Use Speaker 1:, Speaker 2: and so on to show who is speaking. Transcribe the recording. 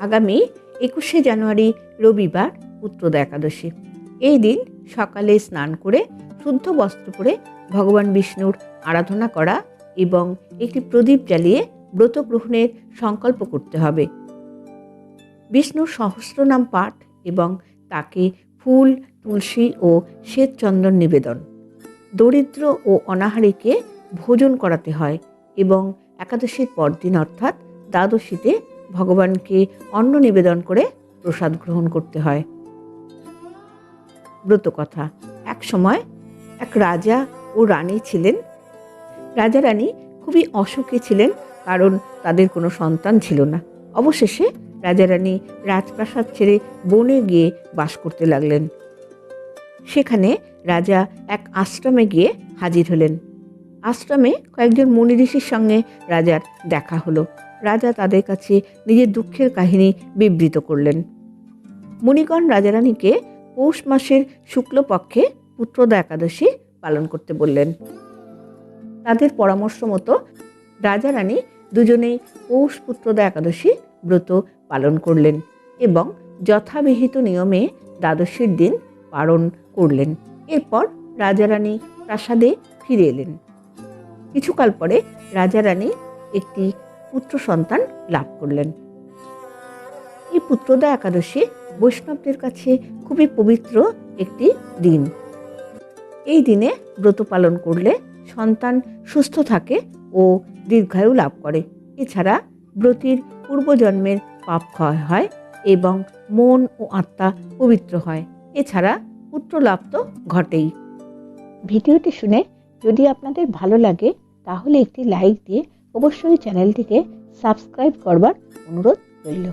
Speaker 1: আগামী একুশে জানুয়ারি রবিবার পুত্রদা একাদশী। এই দিন সকালে স্নান করে, শুদ্ধ বস্ত্র পরে ভগবান বিষ্ণুর আরাধনা করা এবং একটি প্রদীপ জ্বালিয়ে ব্রত গ্রহণের সংকল্প করতে হবে। বিষ্ণুর সহস্রনাম পাঠ এবং তাকে ফুল, তুলসী ও শ্বেত চন্দন নিবেদন। দরিদ্র ও অনাহারীকে ভোজন করাতে হয় এবং একাদশীর পরদিন অর্থাৎ দ্বাদশীতে ভগবানকে অন্ন নিবেদন করে প্রসাদ গ্রহণ করতে হয়। ব্রতকথা এক সময় এক রাজা ও রানী ছিলেন। রাজা রানী খুবই অসুখী ছিলেন কারণ তাদের কোনো সন্তান ছিল না। অবশেষে রাজা রানী রাজপ্রাসাদ ছেড়ে বনে গিয়ে বাস করতে লাগলেন। সেখানে রাজা এক আশ্রমে গিয়ে হাজির হলেন। আশ্রমে কয়েকজন মুনি ঋষির সঙ্গে রাজার দেখা হলো। রাজা তাদের কাছে নিজের দুঃখের কাহিনী বিবৃত করলেন। মুনিগণ রাজারানীকে পৌষ মাসের শুক্লপক্ষে পুত্রদা একাদশী পালন করতে বললেন। তাদের পরামর্শ মতো রাজারানী দুজনেই পৌষ পুত্রদা একাদশী ব্রত পালন করলেন এবং যথাবিহিত নিয়মে দ্বাদশীর দিন পালন করলেন। এরপর রাজারানী প্রাসাদে ফিরে এলেন। কিছুকাল পরে রাজারানী একটি পুত্র সন্তান লাভ করলেন। এই পুত্রদা একাদশী বৈষ্ণবদের কাছে খুবই পবিত্র একটি দিন। এই দিনে ব্রত পালন করলে সন্তান সুস্থ থাকে ও দীর্ঘায়ু লাভ করে। এছাড়া ব্রতির পূর্বজন্মের পাপ ক্ষয় হয় এবং মন ও আত্মা পবিত্র হয়। এছাড়া পুত্র লাভ তো ঘটেই। ভিডিওটি শুনে যদি আপনাদের ভালো লাগে, তাহলে একটি লাইক দিয়ে অবশ্যই চ্যানেলটিকে সাবস্ক্রাইব করবার অনুরোধ রইল।